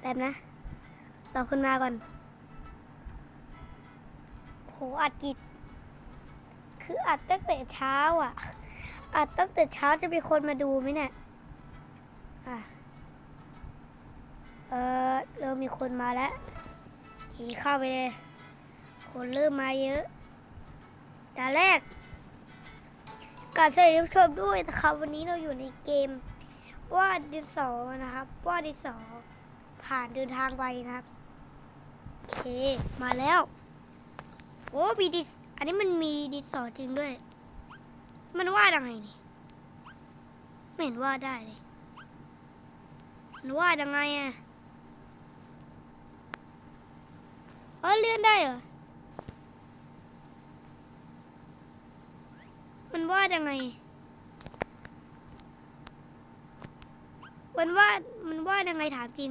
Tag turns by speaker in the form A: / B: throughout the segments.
A: แป๊บนะ เราขึ้นมาก่อน โห อัดกิจคืออัดตั้งแต่เช้าอะ อัดตั้งแต่เช้าจะมีคนมาดูไหมเนี่ยอะเออเริ่มมีคนมาแล้วขี่เข้าไปเลย คนเริ่มมาเยอะตาแรกการสวัสดีท่านผู้ชมด้วยนะครับ วันนี้เราอยู่ในเกม ว่าดินสอนะครับ ว่าดดินสอ ผ่านเดินทางไปนะครับโอเคมาแล้วโอ้มีดินอันนี้มันมีดินสอจริงด้วย มันวาดยังไงนี่ไม่เห็นวาดได้เลยมันวาดยังไงอะเออเลื่อนได้เหรอมันวาดยังไงมันวาดมันวาดยังไงถามจริง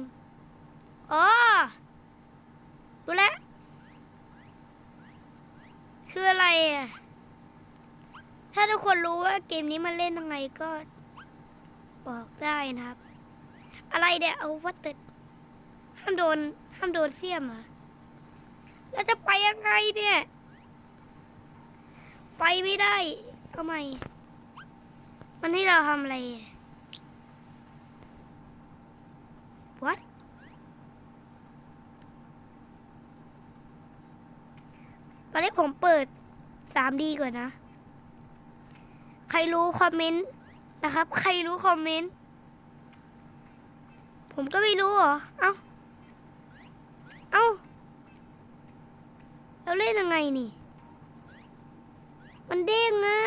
A: อ๋อรู้แล้ว คืออะไรอะ ถ้าทุกคนรู้ว่าเกมนี้มันเล่นยังไงก็ บอกได้นะครับ อะไรเดี๋ยวเอาวัตถุห้ามโดน ห้ามโดนเสียมอะแล้วจะไปยังไงเนี่ย ไปไม่ได้ทำไม มันให้เราทำอะไร ต อนนี้ผมเปิด 3D ก่อนนะ ใครรู้คอมเมนต์นะครับ ใครรู้คอมเมนต์ ผมก็ไม่รู้เหรอ เอ้า เอ้า เราเล่นยังไงนี่ มันเด้งอะ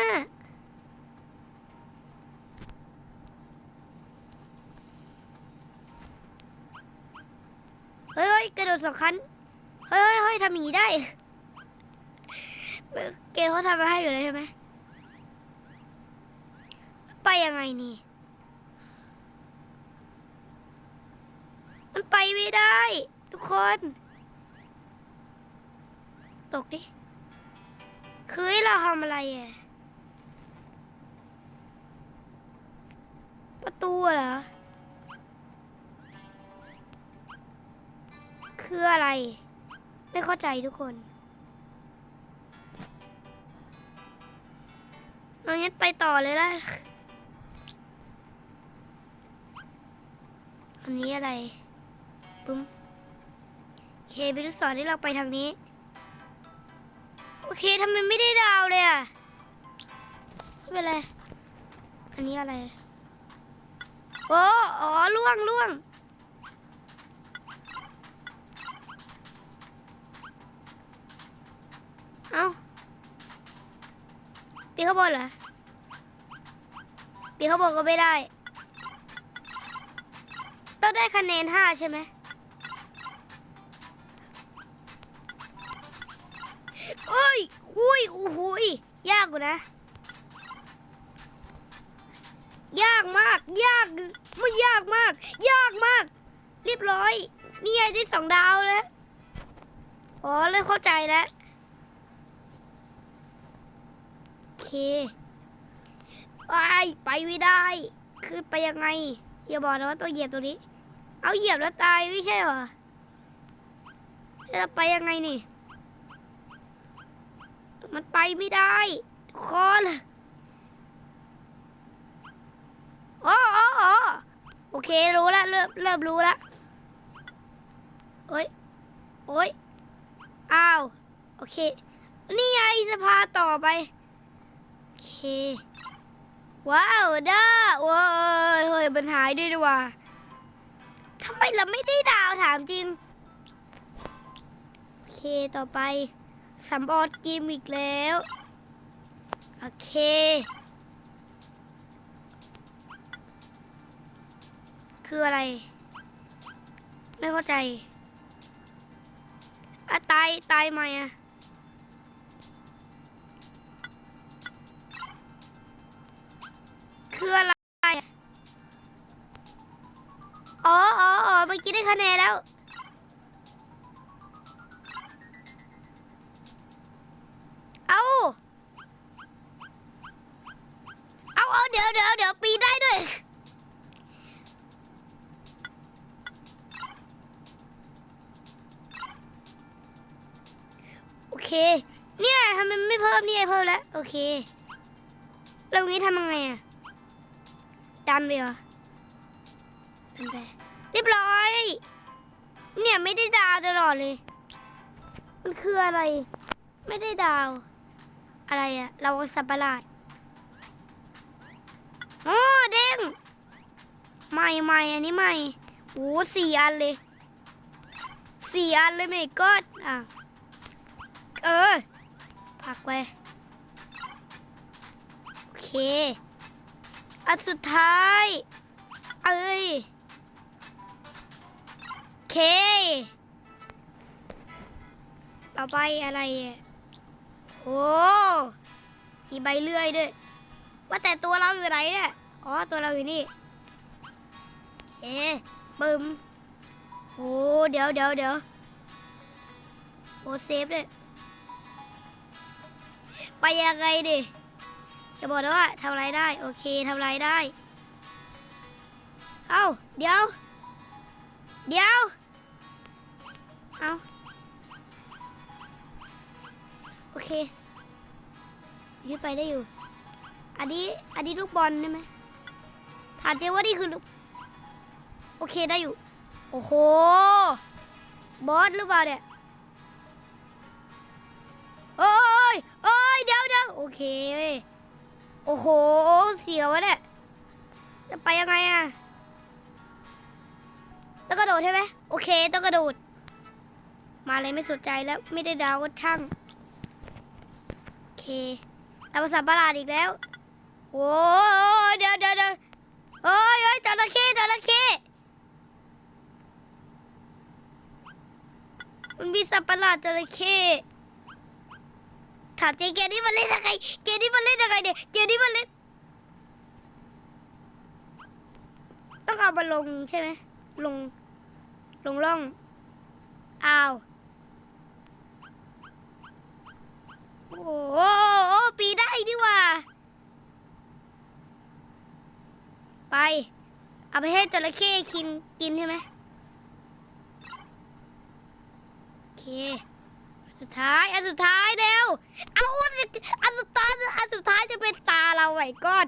A: เฮ้ยเกระโดดสองคันเฮ้ยเฮ้ยเฮ้ยทำอย่างนี้ได้ เกมเขาทำมาให้อยู่เลยใช่ไหมไปยังไงนี่ มันไปไม่ได้ ทุกคน ตกดิ คือเราทำอะไรอะประตูเหรอ คืออะไร ไม่เข้าใจทุกคน เอางั้นไปต่อเลยล่ะ อันนี้อะไรปุ้มเคไปดูสอนที่เราไปทางนี้ โอเคทำไมไม่ได้ดาวเลยอะไม่เป็นไร อันนี้อะไร โอ้อ๋อล่วงล่วงเอ้า ปีนข้างบนเหรอปีนข้างบนก็ไม่ได้ ต้องได้คะแนนห้าใช่ไหมโอ้ยอุ้ยโอ้โหยยากกว่านะ ยากมาก ยากไม่ยากมาก ยากมาก เรียบร้อย นี่ไงได้สองดาวแล้ว อ๋อ เริ่มเข้าใจแล้ว โอเค ไปไปไม่ได้ ขึ้นไปยังไง อย่าบอกนะว่าต้องเหยียบตรงนี้ เอาเหยียบแล้วตายไม่ใช่เหรอจะไปยังไงนี่ มันไปไม่ได้ทุกคนอ๋ออ๋ออ๋อโอเครู้ล้วเริ่มเริ่มรู้ล้วโอ้ยโอ้ยอ้าว โอเค นี่ไงจะพาต่อไป เค ว้าวด้าโอ้ยเฮ้ยมันหายด้วยดีว่าทำไมเราไม่ได้ดาวถามจริง โอเคต่อไปสำออดเกมอีกแล้ว โอเคคืออะไร ไม่เข้าใจอะตาย ตายไหมอะื่อกี้ได้คะแนนแล้ว เอาเอาเอาเดี๋ยวเดี๋ยวเดี๋ยวปีได้ด้วยโอเค เนี่ยทำไมไม่เพิ่มนี่ไอเพิ่มแล้ว โอเคแล้วงี้ทำยังไงอะดันลยเหรอดำไป เรียบร้อย เนี่ยไม่ได้ดาวตลอดเลย มันคืออะไร ไม่ได้ดาว อะไรอะเราสับประหลาดโอ้เด้งใหม่ใหม่อันนี้ใหม่โอ้สี่อันเลยสี่อันเลยเมก็อะเออพักไว้โอเค อันสุดท้าย เอ้ยโอ เค ต่อไปอะไรอะโอ้มีใบเลื่อยด้วย ว่าแต่ตัวเราอยู่ไหนเนี่ย อ๋อ ตัวเราอยู่นี่โอเคบึมโอ้เดี๋ยวเดี๋ยวเดี๋ยวโอ้เซฟด้วยไปยังไงดิจะบอกนะว่าทำอะไรได้ โอเคทำอะไรได้ เอ้า เดี๋ยว เดี๋ยว เอาโอเคยืดไปได้อยู่ อันนี้ อันนี้ลูกบอลได้ไหมถามเจ๊ว่านี่คือลูก โอเคได้อยู่ โอ้โห บอสหรือเปล่าเนี่ยโอ้ยโอ้ยเดี๋ยวเดี๋ยวโอเค โอ้โห เสียววะเนี่ย จะไปยังไงอะต้องกระโดดใช่ไหม โอเค ต้องกระโดด มาเลยไม่สนใจแล้วไม่ได้ดาวก็ช่างโอเคเราภาษาประหลาดอีกแล้วโอ้ยเดี๋ยวเดี๋ยวเดี๋ยวโอ้ยโอ้ยจระเข้จระเข้มันมีสัตว์ประหลาดจระเข้ถามเจเกนี้มันเล่นยังไงเกนี้มันเล่นยังไงเนี่ยเกนี้มันเล่นต้องเอามาลงใช่ไหมลงลงล่องอ้าว โอ้โหปีได้ดีว่า ไป เอาไปให้จระเข้กินกินใช่ไหมโอเคอันสุดท้าย อันสุดท้ายเร็วเอาอันอันสุดท้ายอันสุดท้ายจะเป็นตาเราไหวก้อน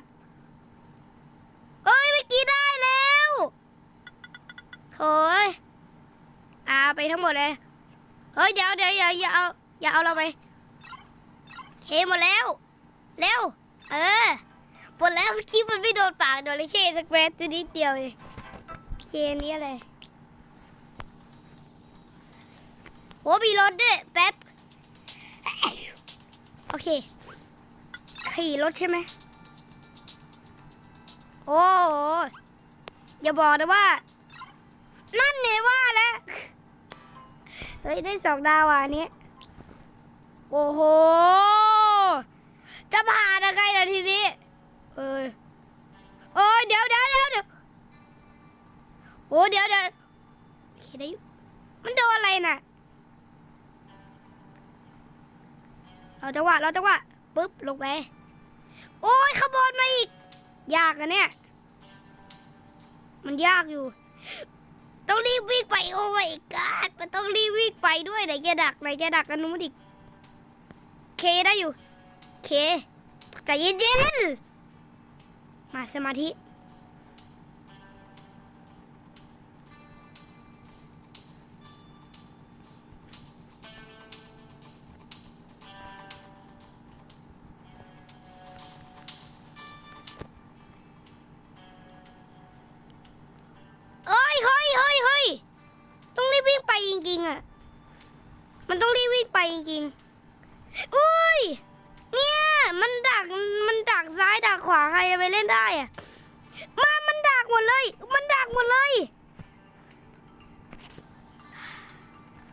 A: เอ้ยเมื่อกี้ได้แล้วโถ่เอ้ยอาไปทั้งหมดเลย เฮ้ย เดี๋ยวเดี๋ยวอย่าอย่าเอาอย่าเอาเราไป เคหมดแล้ว เร็ว เออ หมดแล้วเมื่อกี้มันไม่โดนปากโดนเลยเคสักแวบนิดเดียวเลยเคนี้อะไรโอ้มีรถด้วยแป๊บ โอเค ขี่รถใช่ไหม โอ้อย่าบอกนะว่า นั่นเนี่ยว่าแล้ว เฮ้ย ได้สองดาวอะอันนี้โอ้โห เราจังหวะเราจังหวะปึ๊บลงไป โอ้ยขบวนมาอีก ยากอะเนี่ย มันยากอยู่ ต้องรีบวิ่งไปโอ้ยกาดมันต้องรีบวิ่งไปด้วยไหนแกดักไหนแกดักกันนู้นอีกเคได้อยู่ เคใจเย็นๆมาสมาธิ อะ มันต้องรีบวิ่งไปจริงๆ อุ้ย เนี่ย มันดัก มันดักซ้ายดักขวาใครจะไปเล่นได้อะ มา มันดักหมดเลย มันดักหมดเลย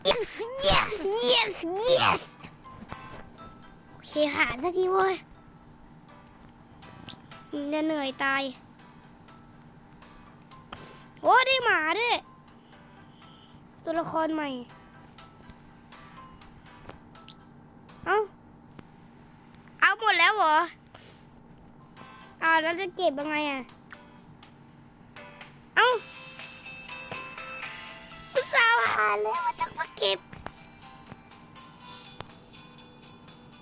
A: yes yes yes yes โอเคหาสักทีเว้ยจะเหนื่อยตาย โอ้ได้หมาด้วย ตัวละครใหม่ เอาเอาหมดแล้วเหรอเอาแล้วจะเก็บยังไงอะ เอาผู้สาวหาเลยว่าต้องมาเก็บ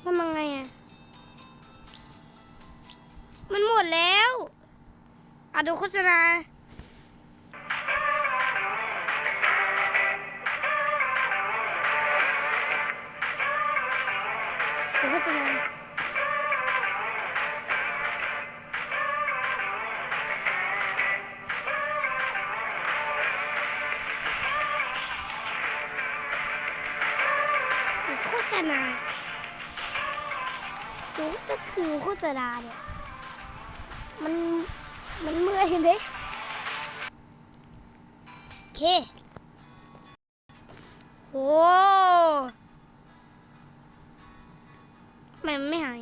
A: ทำยังไงอะ มันหมดแล้วอะดูโฆษณา มันเมื่อยไหมโอเคโอ้ทำไมมันไม่หาย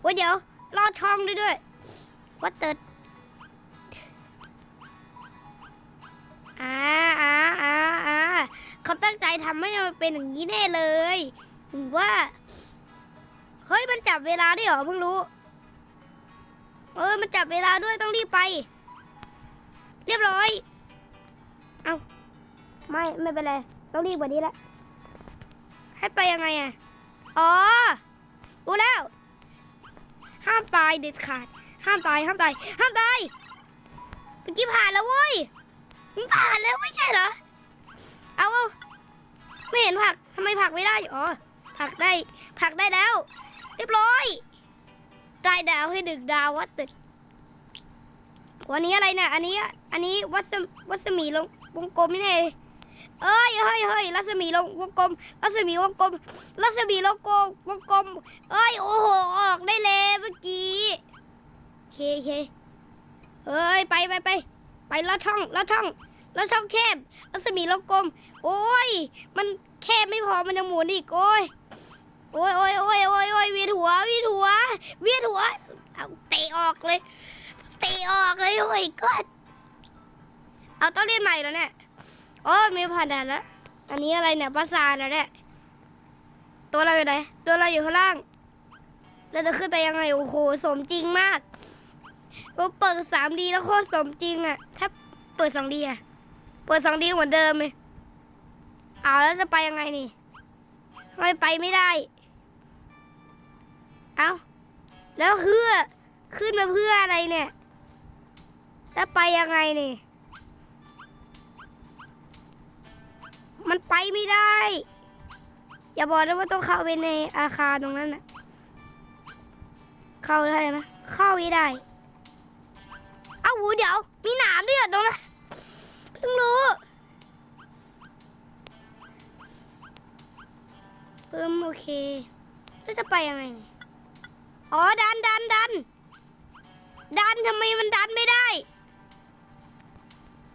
A: โอ้เดี๋ยวรอช่องด้วยด้วยวัดเติดอ่าอ่าอ่าอ่าเขาตั้งใจทำให้มันเป็นอย่างนี้แน่เลย ถึงว่า เฮ้ย มันจับเวลาได้เหรอเพิ่งรู้ เออ มันจับเวลาด้วยต้องรีบไป เรียบร้อย เอาไม่ไม่เป็นไร ต้องรีบกว่านี้แล้วให้ไปยังไงอะ อ๋อรู้แล้ว ห้ามตายเด็ดขาด ห้ามตาย ห้ามตาย ห้ามตายเมื่อกี้ผ่านแล้วเว้ยมันผ่านแล้วไม่ใช่เหรอ เอาเอาไม่เห็นผักทำไมผักไม่ได้ อ๋อ ผักได้ ผักได้แล้ว เรียบร้อย ได้ดาวให้ดึกดาววัดตึกวันนี้อะไรนี่ยอันนี้ อันนี้วัดสวัดสมีลงวงกลมนี่ไงเอ้ยเฮ้ยเฮ้ยรัศมีลงวงกลม รัศมีวงกลม รัศมีลงกลมวงกลม เอ้ยโอ้โหออกได้เลยเมื่อกี้โอเคโอเคเอ้ยไปไปไปไปลอดช่องลอดช่องลอดช่องแคบ รัศมีลงกลม โอ้ย มันแคบไม่พอมันยังหมุนอีกโอ้ย โอ้ยโอ้ยโอ้ยโอ้ยโอ้ยเวียนหัววียนหัววียนหัวเอาเตะออกเลยเตะออกเลยโอ้ยก็เอาต้องเรียนใหม่แล้วเนี่ยโอ้มีผ่านด่านแล้วอันนี้อะไรเนี่ยภาษาทแล้วเนี่ยตัวเราอยู่ไหนตัวเราอยู่ข้างล่างเราจะขึ้นไปยังไงโอ้โหสมจริงมากก็เปิดสามดีแล้วโคตรสมจริงอะถ้าเปิดสองดีอะเปิดสองดีเหมือนเดิมเลยเอาแล้วจะไปยังไงนี่ไม่ไปไม่ได้ เอาแล้วเพื่อขึ้นมาเพื่ออะไรเนี่ย แล้วไปยังไงนี่มันไปไม่ได้ อย่าบอกนะว่าต้องเข้าไปในอาคารตรงนั้นน่ะเข้าได้ไหมเข้าไม่ได้ เอาหูเดี๋ยว มีหนามด้วยเหรอตรงนั้นเพิ่งรู้เพิ่มโอเค แล้วจะไปยังไงนี่ อ๋อ ดันดันดัน ดันทำไมมันดันไม่ได้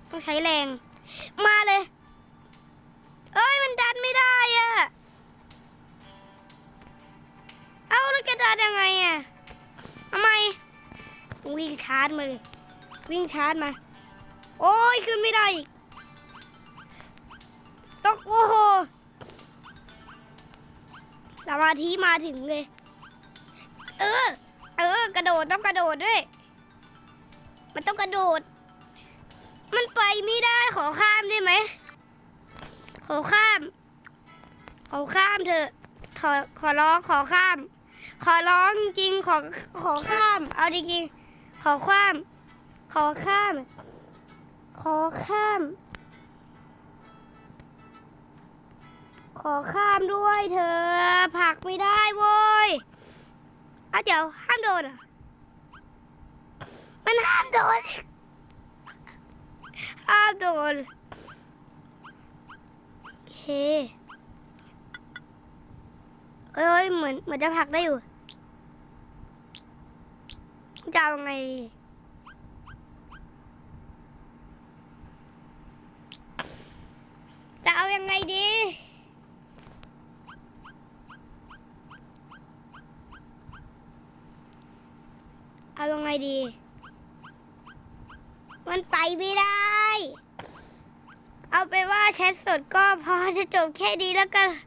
A: ต้องใช้แรง มาเลย เอ้ย มันดันไม่ได้อะเอาแล้วจะดันยังไงอะทำไมวิ่งชาร์จมาเลย วิ่งชาร์จมา โอ้ย ขึ้นไม่ได้อีกต้องโอ้โหสมาธิมาถึงเลย เออ เออ กระโดดต้องกระโดดด้วย มันต้องกระโดด มันไปไม่ได้ขอข้ามได้ไหม ขอข้าม ขอข้ามเถอะ ขอขอร้องขอข้าม ขอร้องจริงขอขอข้าม เอาจริงขอข้าม ขอข้าม ขอข้าม ขอข้ามด้วยเธอผักไม่ได้โว้ย อาเดี๋ยวห้ามโดนเหรอะมันห้ามโดน ห้ามโดน โอเคเอ้ยเอ้ยเหมือนเหมือนจะผักได้อยู่ จะเอาไงจะเอายังไงดี เอายังไงดี มันไปไม่ได้ เอาไปนว่าแชทสดก็พอจะจบแค่นี้แล้วกัน